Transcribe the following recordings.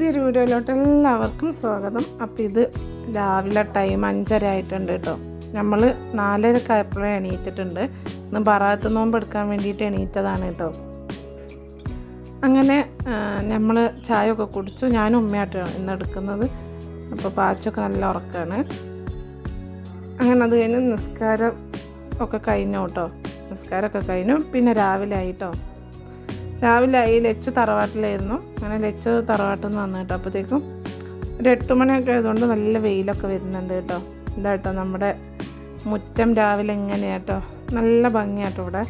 പുതിയൊരു വീഡിയോയിലോട്ട് എല്ലാവർക്കും സ്വാഗതം. അപ്പോൾ ഇത് രാവിലെ ടൈം അഞ്ചര ആയിട്ടുണ്ട് കേട്ടോ. നമ്മൾ നാലര ആയപ്പോഴേ എണീറ്റിട്ടുണ്ട്. ഇന്ന് പറാത്ത നോമ്പ് എടുക്കാൻ വേണ്ടിയിട്ട് എണീറ്റതാണ് കേട്ടോ. അങ്ങനെ നമ്മൾ ചായ ഒക്കെ കുടിച്ചു. ഞാനും ഉമ്മയായിട്ടാണ് ഇന്ന് എടുക്കുന്നത്. അപ്പോൾ പാച്ചൊക്കെ നല്ല ഉറക്കമാണ് അങ്ങനെ അത് കഴിഞ്ഞ് നിസ്കാരം ഒക്കെ കഴിഞ്ഞു കേട്ടോ. നിസ്കാരമൊക്കെ കഴിഞ്ഞു. പിന്നെ രാവിലെ ആയിട്ടോ രാവിലെ ഈ ലച്ച് തറവാട്ടിലായിരുന്നു. അങ്ങനെ ലച്ച് തറവാട്ടിൽ നിന്ന് വന്നു കേട്ടോ. അപ്പോഴത്തേക്കും ഒരു എട്ട് മണിയൊക്കെ ആയതുകൊണ്ട് നല്ല വെയിലൊക്കെ വരുന്നുണ്ട് കേട്ടോ. ഇതാ കേട്ടോ നമ്മുടെ മുറ്റം രാവിലെ ഇങ്ങനെയാട്ടോ നല്ല ഭംഗിയാട്ടോ ഇവിടെ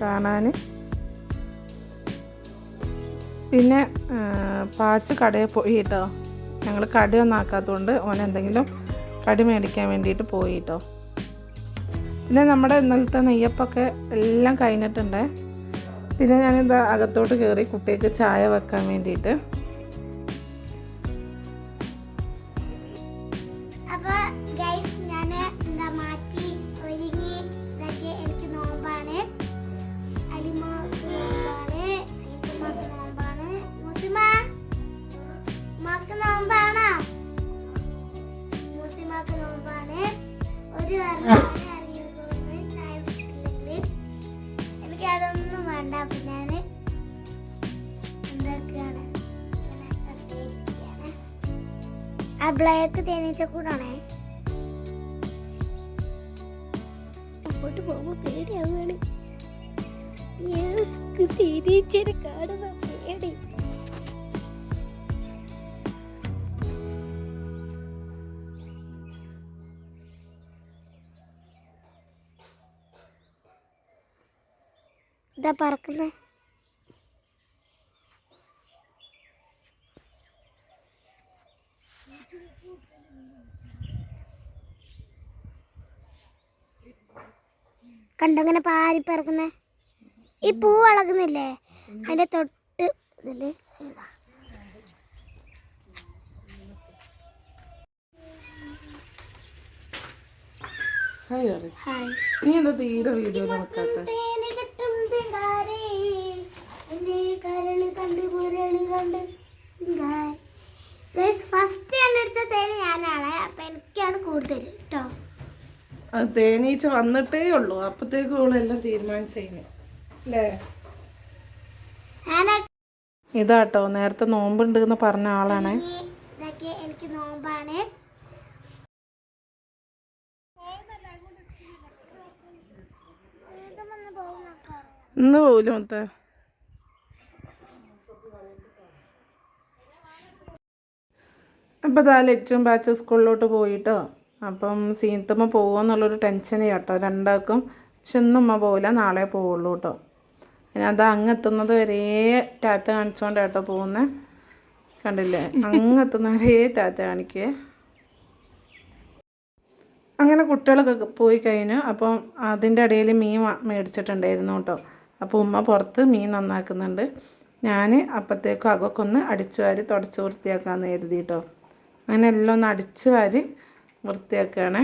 കാണാൻ പിന്നെ പാച്ച് കടയിൽ പോയി കേട്ടോ. ഞങ്ങൾ കടയൊന്നും ആക്കാത്തതുകൊണ്ട് ഓൻ എന്തെങ്കിലും കടി മേടിക്കാൻ വേണ്ടിയിട്ട് പോയി കേട്ടോ. പിന്നെ നമ്മുടെ ഇന്നലത്തെ നെയ്യപ്പൊക്കെ എല്ലാം കഴിഞ്ഞിട്ടുണ്ട്. പിന്നെ ഞാനിത് അകത്തോട്ട് കയറി കുട്ടിയൊക്കെ ചായ വെക്കാൻ വേണ്ടിയിട്ട് ആ ബ്ലാക്ക് തേനീച്ച കൂടാണേ. അങ്ങോട്ട് പോകുമ്പോ പേടിയാവുകയാണ്. ഞങ്ങൾക്ക് തേനീച്ചനെ കാണുമ്പോ പേടി. ഇതാ പറക്കുന്നേ. കണ്ടോ ഇങ്ങനെ പാരി പറക്കുന്നേ ഈ പൂ വളകുന്നില്ലേ അതിന്റെ തൊട്ട് ഇതിൽ ഇതാ. ഹായ് നീ എന്താ തീരെ വീഡിയോ നോക്കാത്ത തേനീച്ച വന്നിട്ടേ ഉള്ളൂ. അപ്പത്തേക്കും ഓളെല്ലാം തീരുമാനിച്ചു അല്ലേ ഇതാട്ടോ നേരത്തെ നോമ്പുണ്ട് എന്ന് പറഞ്ഞ ആളാണ്. ഇതൊക്കെ എനിക്ക് നോമ്പാണ്. ഇന്ന് പോലും മൊത്തം? അപ്പൊ ലച്ചും ബാച്ച് സ്കൂളിലോട്ട് പോയിട്ടോ? അപ്പം സീനത്തമ്മ പോകുമെന്നുള്ളൊരു ടെൻഷൻ കേട്ടോ രണ്ടാൾക്കും. പക്ഷെ ഇന്നും പോകില്ല നാളെ പോവുള്ളൂ കേട്ടോ അത് അങ്ങ് എത്തുന്നത് വരെ ടാറ്റ കാണിച്ചുകൊണ്ട് കേട്ടോ പോകുന്നത് കണ്ടില്ലേ? അങ്ങ് എത്തുന്നവരേ ടാറ്റ കാണിക്കേ. അങ്ങനെ കുട്ടികളൊക്കെ പോയി കഴിഞ്ഞു. അപ്പം അതിന്റെ ഇടയിൽ മീൻ മേടിച്ചിട്ടുണ്ടായിരുന്നു കേട്ടോ അപ്പോൾ ഉമ്മ പുറത്ത് മീൻ നന്നാക്കുന്നുണ്ട്. ഞാൻ അപ്പോഴത്തേക്കും അകൊക്കെ ഒന്ന് അടിച്ചു വാരി തുടച്ച് വൃത്തിയാക്കാമെന്ന് കരുതി കേട്ടോ അങ്ങനെ എല്ലാം ഒന്ന് അടിച്ചു വാരി വൃത്തിയാക്കുകയാണ്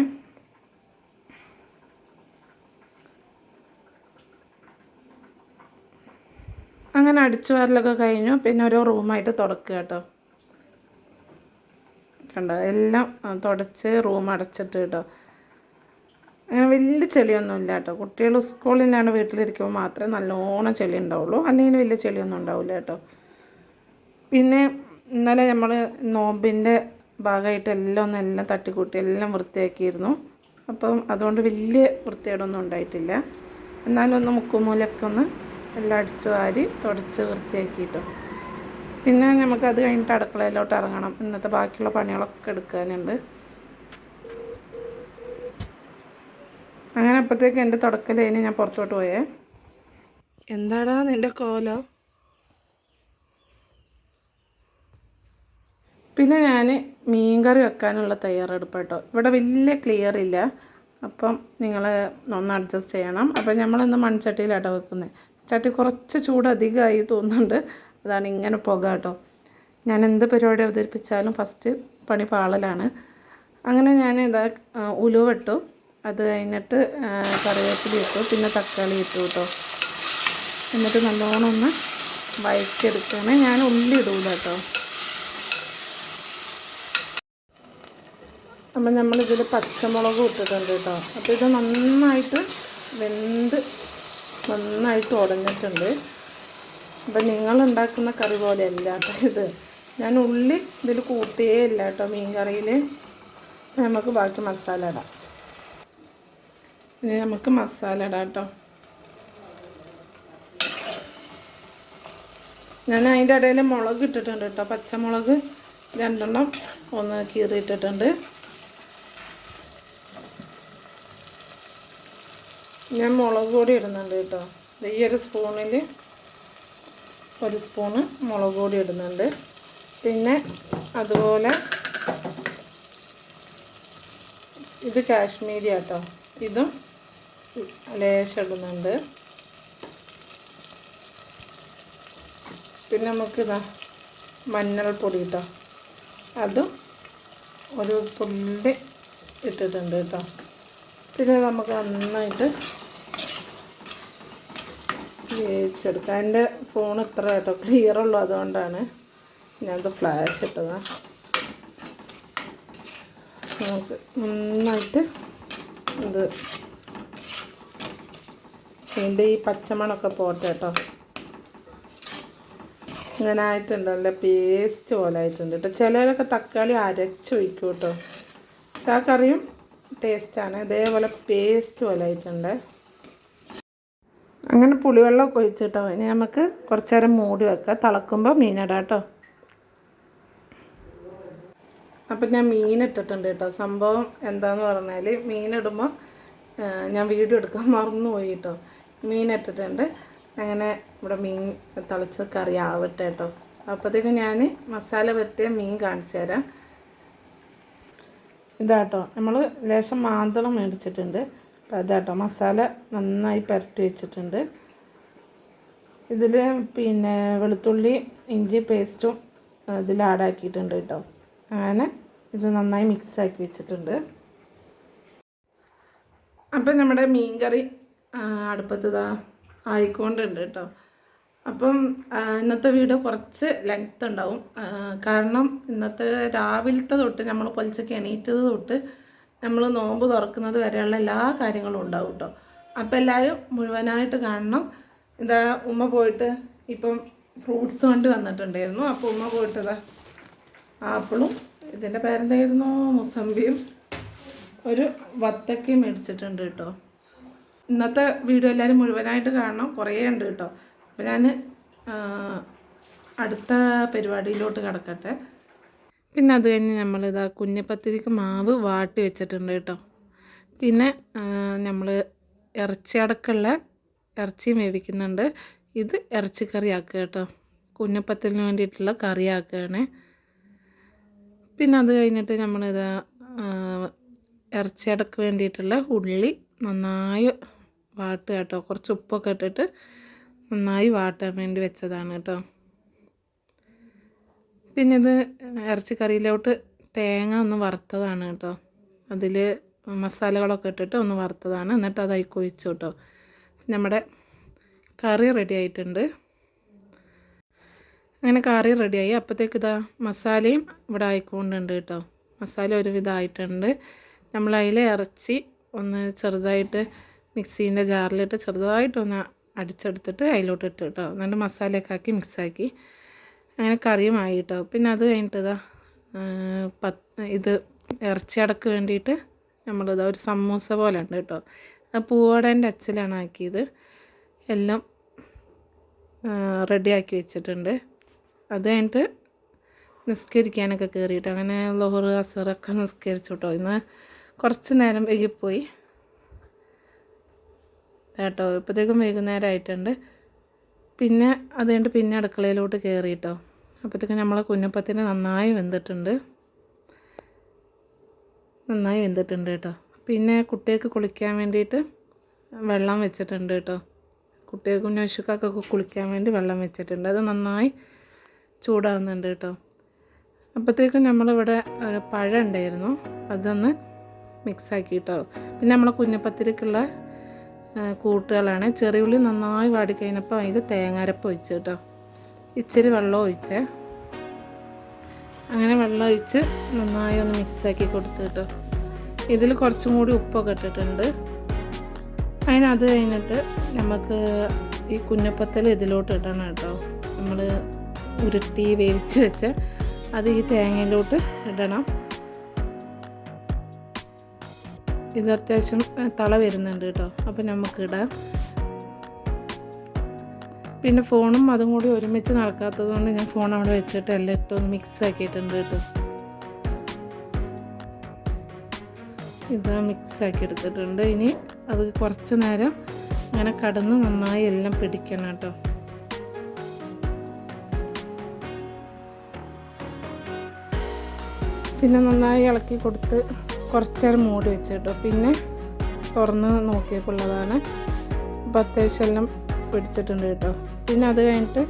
അങ്ങനെ അടിച്ചു വാരലൊക്കെ കഴിഞ്ഞു. പിന്നെ ഓരോ റൂമായിട്ട് തുടക്കുക കേട്ടോ. കണ്ടോ? എല്ലാം തുടച്ച് റൂം അടച്ചിട്ട് കേട്ടോ. അങ്ങനെ വലിയ ചെളിയൊന്നും ഇല്ല കേട്ടോ. കുട്ടികൾ സ്കൂളിലാണ് വീട്ടിലിരിക്കുമ്പോൾ മാത്രമേ നല്ലോണം ചെളി ഉണ്ടാവുള്ളൂ. അല്ലെങ്കിൽ വലിയ ചെളിയൊന്നും ഉണ്ടാവില്ല കേട്ടോ. പിന്നെ ഇന്നലെ നമ്മൾ നോമ്പിന്റെ ഭാഗമായിട്ട് എല്ലാം ഒന്ന് എല്ലാം തട്ടിക്കൂട്ടി എല്ലാം വൃത്തിയാക്കിയിരുന്നു. അപ്പം അതുകൊണ്ട് വലിയ വൃത്തികേടൊന്നും ഉണ്ടായിട്ടില്ല. എന്നാലും ഒന്ന് മുക്കുമൂലൊക്കെ ഒന്ന് എല്ലാം അടിച്ചു വാരി തുടച്ച് വൃത്തിയാക്കിയിട്ടോ. പിന്നെ നമുക്ക് അത് കഴിഞ്ഞിട്ട് അടുക്കളയിലോട്ട് ഇറങ്ങണം. ഇന്നത്തെ ബാക്കിയുള്ള പണികളൊക്കെ എടുക്കാനുണ്ട്. അങ്ങനെ അപ്പോഴത്തേക്ക് എന്റെ തുടക്കലേന് ഞാൻ പുറത്തോട്ട് പോയേ. എന്താടാ നിന്റെ കോലോ? പിന്നെ ഞാൻ മീൻ കറി വെക്കാനുള്ള തയ്യാറെടുപ്പ് കേട്ടോ. ഇവിടെ വലിയ ക്ലിയർ ഇല്ല. അപ്പം നിങ്ങൾ ഒന്ന് അഡ്ജസ്റ്റ് ചെയ്യണം. അപ്പം നമ്മളിന്ന് മൺചട്ടിയിലാട്ടോ വെക്കുന്നത് ചട്ടി കുറച്ച് ചൂട് അധികമായി തോന്നുന്നുണ്ട്. അതാണ് ഇങ്ങനെ പുക കേട്ടോ. ഞാൻ എന്ത് പരിപാടി അവതരിപ്പിച്ചാലും ഫസ്റ്റ് പണി പാളലാണ്. അങ്ങനെ ഞാൻ ഇതാ ഉലുവിട്ടു അത് കഴിഞ്ഞിട്ട് കറിവേപ്പില ഇട്ടു. പിന്നെ തക്കാളി ഇട്ടു കേട്ടോ. എന്നിട്ട് നല്ലോണം ഒന്ന് വഴറ്റിയെടുക്കുകയാണ് ഞാൻ ഉള്ളി ഇടൂല കേട്ടോ. അപ്പം നമ്മളിതിൽ പച്ചമുളക് ഇട്ടിട്ടുണ്ട് കേട്ടോ. അപ്പോൾ ഇത് നന്നായിട്ട് വെന്ത് നന്നായിട്ട് ഉടഞ്ഞിട്ടുണ്ട്. അപ്പം നിങ്ങൾ ഉണ്ടാക്കുന്ന കറി പോലെയല്ല കേട്ടോ ഇത്. ഞാൻ ഉള്ളി ഇതിൽ കൂട്ടിയേ ഇല്ല കേട്ടോ മീൻ കറിയിൽ. നമുക്ക് ബാക്കി മസാല ഇടാം. ഇനി നമുക്ക് മസാല ഇടാം കേട്ടോ. ഞാൻ അതിന്റെ ഇടയിൽ മുളക് ഇട്ടിട്ടുണ്ട് കേട്ടോ. പച്ചമുളക് രണ്ടെണ്ണം ഒന്ന് കീറിയിട്ടിട്ടുണ്ട്. ഞാൻ മുളക് പൊടി ഇടുന്നുണ്ട് കേട്ടോ. ഈ ഒരു സ്പൂണിൽ ഒരു സ്പൂണ് മുളക് പൊടി ഇടുന്നുണ്ട്. പിന്നെ അതുപോലെ ഇത് കാശ്മീരി ആട്ടോ. ഇതും ലേശം ഇടുന്നുണ്ട്. പിന്നെ നമുക്കിതാ മഞ്ഞൾപ്പൊടി കേട്ടോ അതും ഒരു തുള്ളി ഇട്ടിട്ടുണ്ട് കേട്ടോ. പിന്നെ നമുക്ക് നന്നായിട്ട് വേവിച്ചെടുക്കാം എന്റെ ഫോൺ ഇത്ര കേട്ടോ ക്ലിയർ ഉള്ളൂ അതുകൊണ്ടാണ്. ഞാനത് ഫ്ലാഷ് ഇട്ടതാ. നമുക്ക് നന്നായിട്ട് ഇത് ഇതിന്റെ ഈ പച്ചമണമൊക്കെ പോട്ടെ കേട്ടോ. ഇങ്ങനെ ആയിട്ടുണ്ട് നല്ല പേസ്റ്റ് പോലെ ആയിട്ടുണ്ട് കേട്ടോ. ചിലരൊക്കെ തക്കാളി അരച്ചൊഴിക്കും കേട്ടോ. പക്ഷെ ആ കറിയും ടേസ്റ്റാണ് ഇതേപോലെ പേസ്റ്റ് പോലെ ആയിട്ടുണ്ട്. അങ്ങനെ പുളിവെള്ളമൊക്കെ ഒഴിച്ചിട്ടോ. ഇനി നമുക്ക് കുറച്ച് നേരം മൂടി വെക്കാം. തിളക്കുമ്പോൾ മീനിടാം കേട്ടോ. അപ്പം ഞാൻ മീൻ ഇട്ടിട്ടുണ്ട് കേട്ടോ. സംഭവം എന്താന്ന് പറഞ്ഞാൽ മീനിടുമ്പോൾ ഞാൻ വീഡിയോ എടുക്കാൻ മറന്നുപോയി കേട്ടോ. മീൻ ഇട്ടിട്ടുണ്ട്. അങ്ങനെ ഇവിടെ മീൻ തിളച്ച് കറി ആവട്ടെ കേട്ടോ. അപ്പോഴത്തേക്കും ഞാൻ മസാല വരുത്തിയ മീൻ കാണിച്ചു തരാം. ഇതാട്ടോ നമ്മൾ ലേശം മാന്തളം മേടിച്ചിട്ടുണ്ട്. അതാട്ടോ മസാല നന്നായി പുരട്ടി വെച്ചിട്ടുണ്ട്. ഇതിൽ പിന്നെ വെളുത്തുള്ളി ഇഞ്ചി പേസ്റ്റും ഇതിൽ ആഡാക്കിയിട്ടുണ്ട് കേട്ടോ അങ്ങനെ ഇത് നന്നായി മിക്സാക്കി വെച്ചിട്ടുണ്ട്. അപ്പം നമ്മുടെ മീൻ കറി അടുപ്പത്ത് ഇതാ ആയിക്കൊണ്ടുണ്ട് കേട്ടോ അപ്പം ഇന്നത്തെ വീഡിയോ കുറച്ച് ലെങ്ത് ഉണ്ടാവും. കാരണം ഇന്നത്തെ രാവിലത്തെ തൊട്ട് നമ്മൾ പൊലിച്ചൊക്കെ എണീറ്റത് തൊട്ട് നമ്മൾ നോമ്പ് തുറക്കുന്നത് വരെയുള്ള എല്ലാ കാര്യങ്ങളും ഉണ്ടാവും കേട്ടോ അപ്പം എല്ലാവരും മുഴുവനായിട്ട് കാണണം. ഇതാ ഉമ്മ പോയിട്ട് ഇപ്പം ഫ്രൂട്ട്സ് കൊണ്ട് വന്നിട്ടുണ്ടായിരുന്നു. അപ്പോൾ ഉമ്മ പോയിട്ട് ഇതാ ആപ്പിളും ഇതിന്റെ പേരെന്തായിരുന്നു? മുസമ്പിയും ഒരു വത്തക്കയും മേടിച്ചിട്ടുണ്ട് കേട്ടോ ഇന്നത്തെ വീഡിയോ എല്ലാവരും മുഴുവനായിട്ട് കാണണം. കുറേ ഉണ്ട് കേട്ടോ അപ്പോൾ ഞാൻ അടുത്ത പരിപാടിയിലോട്ട് കിടക്കട്ടെ. പിന്നെ അത് കഴിഞ്ഞ് നമ്മളിതാ കുഞ്ഞപ്പത്തിരിക്ക് മാവ് വാട്ടി വെച്ചിട്ടുണ്ട് കേട്ടോ. പിന്നെ നമ്മൾ ഇറച്ചി അടക്കമുള്ള ഇറച്ചി വേവിക്കുന്നുണ്ട്. ഇത് ഇറച്ചിക്കറി ആക്കുക കേട്ടോ. കുഞ്ഞപ്പത്തിന് വേണ്ടിയിട്ടുള്ള കറി ആക്കുകയാണ് പിന്നെ അത് കഴിഞ്ഞിട്ട് നമ്മളിതാ ഇറച്ചി അടക്ക് വേണ്ടിയിട്ടുള്ള ഉള്ളി നന്നായി വാട്ടുക കേട്ടോ. കുറച്ച് ഉപ്പൊക്കെ ഇട്ടിട്ട് നന്നായി വാട്ടാൻ വേണ്ടി വെച്ചതാണ് കേട്ടോ. പിന്നെ ഇത് ഇറച്ചിക്കറിയിലോട്ട് തേങ്ങ ഒന്ന് വറുത്തതാണ് കേട്ടോ. അതിൽ മസാലകളൊക്കെ ഇട്ടിട്ട് ഒന്ന് വറുത്തതാണ്. എന്നിട്ട് അത് അയക്കു വെച്ചു കേട്ടോ. നമ്മുടെ കറി റെഡി ആയിട്ടുണ്ട്. അങ്ങനെ കറി റെഡിയായി അപ്പോഴത്തേക്ക് ഇതാ മസാലയും ഇവിടെ ആയിക്കൊണ്ടുണ്ട് കേട്ടോ. മസാല ഒരുവിധം ആയിട്ടുണ്ട്. നമ്മൾ അതിൽ ഇറച്ചി ഒന്ന് ചെറുതായിട്ട് മിക്സീന്റെ ജാറിലിട്ട് ചെറുതായിട്ടൊന്ന് അടിച്ചെടുത്തിട്ട് അതിലോട്ട് ഇട്ട് കേട്ടോ. എന്നിട്ട് മസാലയൊക്കെ ആക്കി മിക്സാക്കി അങ്ങനെ കറിയുമായി കേട്ടോ പിന്നെ അത് കഴിഞ്ഞിട്ട് ഇതാ പത്ത് ഇത് ഇറച്ചി അടക്ക് വേണ്ടിയിട്ട് നമ്മളിതാ ഒരു സമൂസ പോലെ ഉണ്ട് കേട്ടോ. പൂവടേന്റെ അച്ചിലാണ് ആക്കിയത്. എല്ലാം റെഡിയാക്കി വെച്ചിട്ടുണ്ട്. അത് കഴിഞ്ഞിട്ട് നിസ്കരിക്കാനൊക്കെ കയറിയിട്ട് അങ്ങനെ ലോഹർ അസറൊക്കെ നിസ്കരിച്ചു കേട്ടോ ഇന്ന് കുറച്ച് നേരം വൈകിപ്പോയി. കേട്ടോ ഇപ്പോഴത്തേക്കും വൈകുന്നേരം ആയിട്ടുണ്ട്. പിന്നെ അത് പിന്നെ അടുക്കളയിലോട്ട് കയറി കേട്ടോ അപ്പോഴത്തേക്കും നമ്മളെ കുഞ്ഞപ്പത്തിന് നന്നായി വെന്തിട്ടുണ്ട്. നന്നായി വെന്തിട്ടുണ്ട് കേട്ടോ. പിന്നെ കുട്ടികൾക്ക് കുളിക്കാൻ വേണ്ടിയിട്ട് വെള്ളം വെച്ചിട്ടുണ്ട് കേട്ടോ. കുട്ടികൾക്ക് കുഞ്ഞുശുക്കൊക്കെ കുളിക്കാൻ വേണ്ടി വെള്ളം വെച്ചിട്ടുണ്ട്. അത് നന്നായി ചൂടാവുന്നുണ്ട് കേട്ടോ. അപ്പോഴത്തേക്കും നമ്മളിവിടെ പഴം ഉണ്ടായിരുന്നു. അതൊന്ന് മിക്സാക്കി കേട്ടോ പിന്നെ നമ്മളെ കുഞ്ഞപ്പത്തിരിക്കുള്ള ആ, കൂട്ടുകളാണ്. ചെറിയുള്ളി നന്നായി വാടിക്കഴിഞ്ഞപ്പോൾ അതിൽ തേങ്ങാരപ്പ് ഒഴിച്ച് കേട്ടോ. ഇച്ചിരി വെള്ളം ഒഴിച്ചേ. അങ്ങനെ വെള്ളം ഒഴിച്ച് നന്നായി ഒന്ന് മിക്സാക്കി കൊടുത്തു കേട്ടോ. ഇതിൽ കുറച്ചും കൂടി ഉപ്പൊക്കെ ഇട്ടിട്ടുണ്ട്. അതിനത് കഴിഞ്ഞിട്ട് നമുക്ക് ഈ കുഞ്ഞപ്പത്തൽ ഇതിലോട്ട് ഇടണം കേട്ടോ. നമ്മൾ ഉരുട്ടി വേവിച്ച് വെച്ച് അത് ഈ തേങ്ങയിലോട്ട് ഇടണം. ഇത് അത്യാവശ്യം തള വരുന്നുണ്ട് കേട്ടോ. അപ്പം നമുക്കിടാം പിന്നെ ഫോണും അതും കൂടി ഒരുമിച്ച് നടക്കാത്തത് കൊണ്ട് ഞാൻ ഫോൺ അവിടെ വെച്ചിട്ട് എല്ലാം ഇട്ടൊന്ന് മിക്സ് ആക്കിയിട്ടുണ്ട് കേട്ടോ. ഇത് മിക്സ് ആക്കി എടുത്തിട്ടുണ്ട്. ഇനി അത് കുറച്ച് നേരം അങ്ങനെ കടന്ന് നന്നായി എല്ലാം പിടിക്കണം കേട്ടോ. പിന്നെ നന്നായി ഇളക്കി കൊടുത്ത് കുറച്ച് നേരം മൂടി വെച്ച് കേട്ടോ പിന്നെ തുറന്ന് നോക്കിയപ്പോഴുള്ളതാണ് അപ്പോൾ അത്യാവശ്യം എല്ലാം പിടിച്ചിട്ടുണ്ട് കേട്ടോ. പിന്നെ അത് കഴിഞ്ഞിട്ട്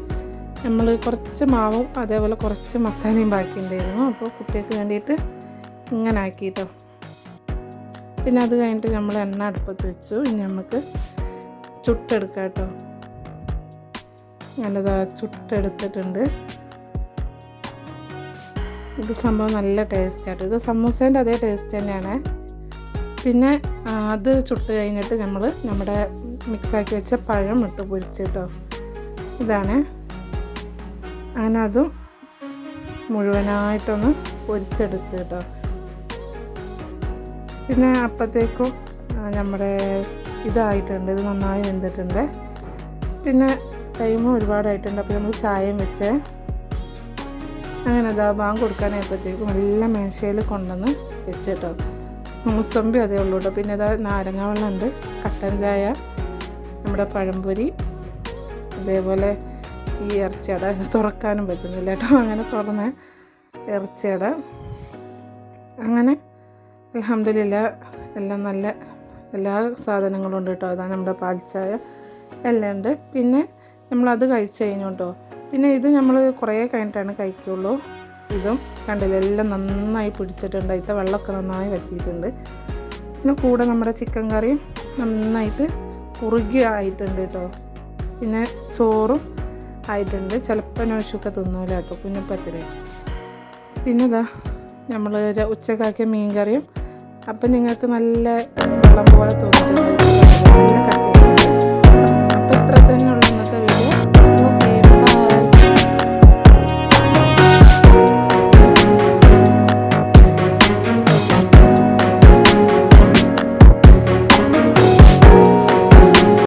നമ്മൾ കുറച്ച് മാവും അതേപോലെ കുറച്ച് മസാലയും ബാക്കി ഉണ്ടായിരുന്നു അപ്പോൾ കുട്ടികൾക്ക് വേണ്ടിയിട്ട് ഇങ്ങനെ ആക്കി കേട്ടോ പിന്നെ അത് കഴിഞ്ഞിട്ട് നമ്മൾ എണ്ണ അടുപ്പത്ത് വെച്ചു. ഇനി നമുക്ക് ചുട്ടെടുക്കാം കേട്ടോ. നല്ലതാ ചുട്ടെടുത്തിട്ടുണ്ട്. ഇത് സംഭവം നല്ല ടേസ്റ്റ് ആട്ടോ. ഇത് സമൂസേന്റെ അതേ ടേസ്റ്റ് തന്നെയാണ്. പിന്നെ അത് ചുട്ട് കഴിഞ്ഞിട്ട് നമ്മൾ നമ്മുടെ മിക്സാക്കി വെച്ച പഴം ഇട്ട് പൊരിച്ചിട്ടോ. ഇതാണ്. അങ്ങനെ അതും മുഴുവനായിട്ടൊന്ന് പൊരിച്ചെടുത്ത് കേട്ടോ പിന്നെ അപ്പോഴത്തേക്കും നമ്മുടെ ഇതായിട്ടുണ്ട്. ഇത് നന്നായി വെന്തിട്ടുണ്ട്. പിന്നെ ടൈമും ഒരുപാടായിട്ടുണ്ട്. അപ്പോൾ നമ്മൾ ചായയും വെച്ച്. അങ്ങനെ അതാ ബാങ്ക് കൊടുക്കാനായപ്പോഴത്തേക്കും എല്ലാം മേശയിൽ കൊണ്ടുവന്ന് വെച്ചിട്ടോ. മുസമ്പി അതേ ഉള്ളൂ കേട്ടോ. പിന്നെ ഇതാ നാരങ്ങ വെള്ളമുണ്ട് കട്ടൻ ചായ നമ്മുടെ പഴംപൊരി അതേപോലെ ഈ ഇറച്ചിയട. തുറക്കാനും പറ്റുന്നില്ല കേട്ടോ. അങ്ങനെ തുറന്ന് ഇറച്ചിയട. അങ്ങനെ അലഹമില്ല എല്ലാം നല്ല എല്ലാ സാധനങ്ങളും ഉണ്ട് കേട്ടോ. അതാണ് നമ്മുടെ പാൽച്ചായ ചായ എല്ലാം ഉണ്ട്. പിന്നെ നമ്മളത് കഴിച്ച് കഴിഞ്ഞു കേട്ടോ. പിന്നെ ഇത് നമ്മൾ കുറേ കഴിഞ്ഞിട്ടാണ് കഴിക്കുള്ളൂ. ഇതും കണ്ടില്ല എല്ലാം നന്നായി പിടിച്ചിട്ടുണ്ട്. അതിലത്തെ വെള്ളമൊക്കെ നന്നായി വറ്റിയിട്ടുണ്ട്. പിന്നെ കൂടെ നമ്മുടെ ചിക്കൻ കറിയും നന്നായിട്ട് കുറുകി ആയിട്ടുണ്ട് കേട്ടോ. പിന്നെ ചോറും ആയിട്ടുണ്ട്. ചിലപ്പോൾ നോശൊക്കെ തിന്നൂല കേട്ടോ. കുഞ്ഞപ്പത്തിൽ പിന്നെ ഇതാ നമ്മൾ ഉച്ചക്കാക്കിയ മീൻ കറിയും. അപ്പം നിങ്ങൾക്ക് നല്ല വെള്ളം പോലെ തോന്നിയിട്ടുണ്ട്